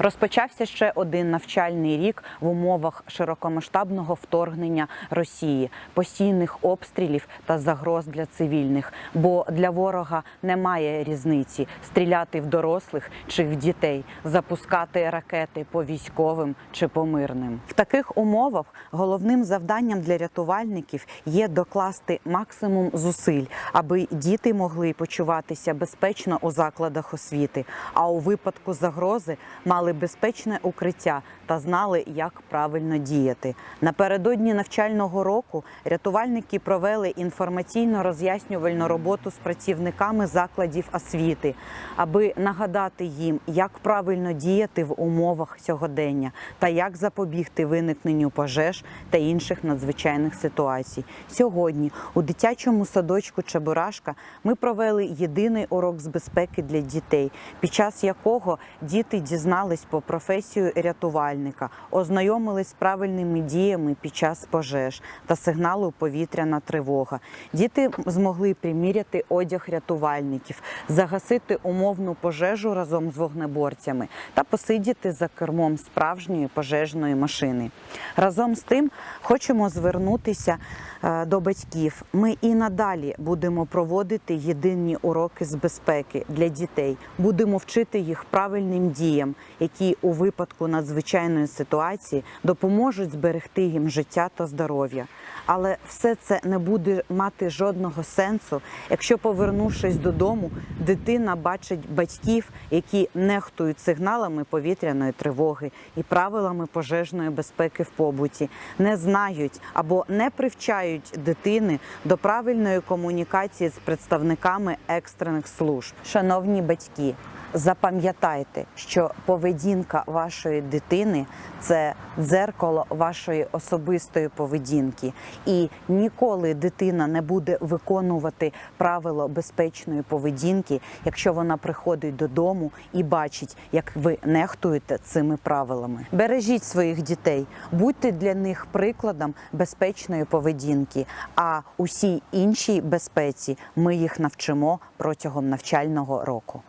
Розпочався ще один навчальний рік в умовах широкомасштабного вторгнення Росії, постійних обстрілів та загроз для цивільних. Бо для ворога немає різниці стріляти в дорослих чи в дітей, запускати ракети по військовим чи по мирним. В таких умовах головним завданням для рятувальників є докласти максимум зусиль, аби діти могли почуватися безпечно у закладах освіти, а у випадку загрози мали безпечне укриття та знали, як правильно діяти. Напередодні навчального року рятувальники провели інформаційно-роз'яснювальну роботу з працівниками закладів освіти, аби нагадати їм, як правильно діяти в умовах сьогодення та як запобігти виникненню пожеж та інших надзвичайних ситуацій. Сьогодні у дитячому садочку Чебурашка ми провели єдиний урок з безпеки для дітей, під час якого діти дізнались про професію рятувальника, ознайомились з правильними діями під час пожеж та сигналу повітряна тривога. Діти змогли приміряти одяг рятувальників, загасити умовну пожежу разом з вогнеборцями та посидіти за кермом справжньої пожежної машини. Разом з тим хочемо звернутися е, до батьків. Ми і надалі будемо проводити єдині уроки з безпеки для дітей. Будемо вчити їх правильним діям, які у випадку надзвичайної ситуації допоможуть зберегти їм життя та здоров'я. Але все це не буде мати жодного сенсу, якщо, повернувшись додому, дитина бачить батьків, які нехтують сигналами повітряної тривоги і правилами пожежної безпеки в побуті, не знають або не привчають дитини до правильної комунікації з представниками екстрених служб. Шановні батьки, запам'ятайте, що поведінка вашої дитини це дзеркало вашої особистої поведінки, і ніколи дитина не буде виконувати правило безпечної поведінки, якщо вона приходить додому і бачить, як ви нехтуєте цими правилами. Бережіть своїх дітей, будьте для них прикладом безпечної поведінки. А усій іншій безпеці ми їх навчимо протягом навчального року.